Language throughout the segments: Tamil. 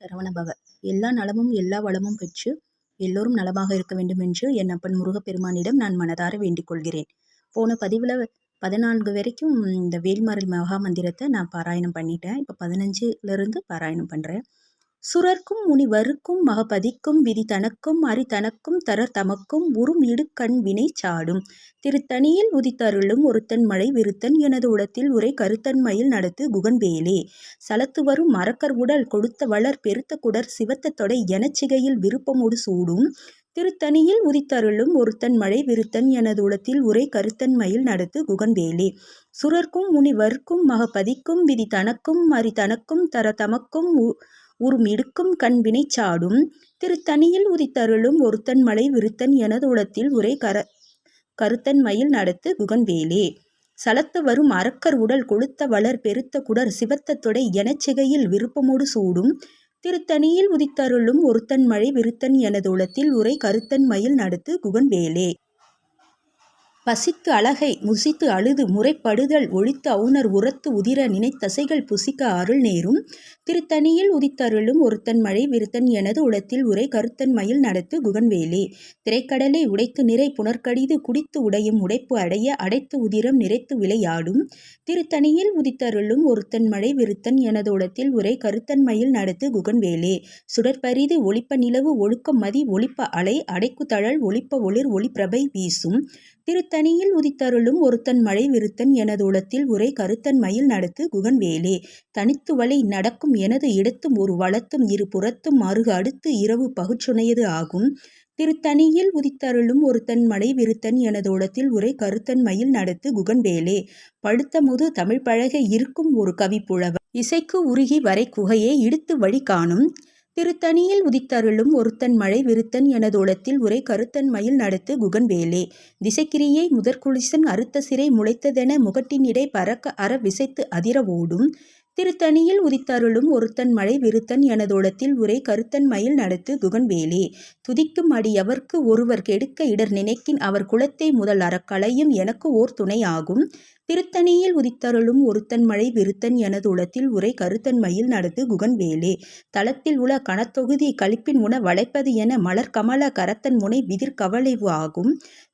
சரவணபவ எல்லா நலமும் எல்லா வளமும் பெற்று எல்லோரும் நலமாக இருக்க வேண்டும் என்று என் அப்பன் முருகப்பெருமானிடம் நான் மனதார வேண்டிக் கொள்கிறேன். போன பதிவில் பதினான்கு வரைக்கும் இந்த வேல்மாரல் மகா மந்திரத்தை நான் பாராயணம் பண்ணிட்டேன். இப்போ பதினஞ்சுலேருந்து பாராயணம் பண்ணுறேன் சுரர்க்கும் முனிவருக்கும் மகபதிக்கும் விதி தனக்கும் அரி தனக்கும் தரர் தமக்கும் உறும் இடுக்கண் வினை சாடும். திருத்தணியில் உதித்தருளும் ஒருத்தன் மழை விருத்தன் எனது உடத்தில் உரை கருத்தன்மையில் நடத்து குகன்வேலே. சலத்து வரும் மரக்கர் உடல் கொடுத்த வளர் பெருத்த குடர் சிவத்த தொடை எனச்சிகையில் விருப்பமோடு சூடும். திருத்தணியில் உதித்தருளும் ஒருத்தன் மழை விருத்தன் எனது உளத்தில் உரை கருத்தன்மையில் நடத்து குகன்வேலே. சுரர்க்கும் முனிவர்க்கும் மகபதிக்கும் விதி தனக்கும் அரி தனக்கும் தர தமக்கும் உருமிடுக்கும் கண்வினை சாடும். திருத்தணியில் உதித்தருளும் ஒருத்தன் மலை விருத்தன் எனது உளத்தில் உரை கர கருத்தன் மயில் நடத்து குகன்வேலே. சலத்து வரும் அரக்கர் உடல் கொளுத்த வளர் பெருத்த குடர் சிவத்த தொடை எனச்சிகையில் விருப்பமோடு சூடும். திருத்தணியில் உதித்தருளும் ஒருத்தன் மழை விருத்தன் எனது உளத்தில் உரை கருத்தன் மயில் நடத்து குகன்வேலே. பசித்து அழகை முசித்து அழுது முறைப்படுதல் ஒழித்து அவுணர் உரத்து உதிர நினைத்தசைகள் புசிக்க அருள் நேரும். திருத்தணியில் உதித்தருளும் ஒருத்தன் மழை விருத்தன் எனது உளத்தில் உரை கருத்தன் மயில் நடத்து குகன்வேலே. திரைக்கடலை உடைத்து நிறை புனர்கடிது குடித்து உடையும் உடைப்பு அடைய அடைத்து உதிரம் நிறைத்து விளையாடும். திருத்தணியில் உதித்தருளும் ஒருத்தன் மழை விருத்தன் எனது உளத்தில் உரை கருத்தன் மயில் நடத்து குகன்வேலே. சுடற்பரிது ஒளிப்ப நிலவு ஒழுக்க மதி ஒளிப்ப அலை அடைக்கு தழல் ஒளிப்ப ஒளிர் ஒளிப்பிரபை வீசும். தனியில் உதித்தருளும் ஒருத்தன் மழை விருத்தன் எனது உளத்தில் உரை கருத்தன் மயில் நடத்து குகன்வேலே. தனித்துவலை நடக்கும் எனது இடத்தும் ஒரு வளத்தும் இரு புறத்தும் மறுகு அடுத்து இரவு பகுச்சுனையது ஆகும். திருத்தணியில் உதித்தருளும் ஒருத்தன் மழை விருத்தன் எனது உளத்தில் உரை கருத்தன் மயில் நடத்து குகன்வேலே. படுத்த முது தமிழ் பழக இருக்கும் ஒரு கவிப்புழவர் இசைக்கு உருகி வரை குகையே இடுத்து வழி காணும். திருத்தணியில் உதித்தருளும் ஒருத்தன் மழை விருத்தன் எனதோளத்தில் உரை கருத்தன் மயில் நடத்து குகன்வேலே. திசைக்கிரியை முதற்குளிசன் அறுத்த சிறை முளைத்ததென முகட்டினிடை பறக்க அற விசைத்து அதிர ஓடும். திருத்தணியில் உதித்தருளும் ஒருத்தன் மழை விருத்தன் எனதோடத்தில் உரை கருத்தன் மயில் நடத்து குகன்வேலே. துதிக்கும் அடியவர்க்கு ஒருவர் கெடுக்க இடர் நினைக்கின் அவர் குலத்தை முதல் அறக்களையும் எனக்கு ஓர் துணையாகும். திருத்தணியில் உதித்தருளும் ஒருத்தன் மழை விருத்தன் எனது உளத்தில் உரை கருத்தன் மயில் நடத்து குகன்வேலே. தளத்தில் உள்ள கணத்தொகுதி கழிப்பின் உண வளைப்பது என மலர் கமல கரத்தன் முனை விதிர் கவலைவு ஆகும்.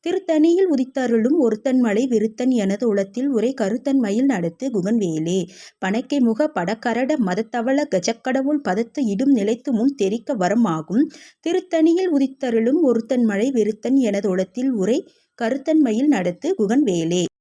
திருத்தணியில் உதித்தருளும் ஒருத்தன் மழை விருத்தன் எனது உளத்தில் உரை கருத்தன் மயில் நடத்து குகன்வேலே. பனைக்கை முக படக்கரட மதத்தவள கஜக்கடவுள் பதத்து இடும் நிலைத்து முன் தெரிக்க வரமாகும். திருத்தணியில் உதித்தருளும் ஒருத்தன் மழை வெறுத்தன் எனது உரை கருத்தன்மையில் நடத்து குகன்வேலே.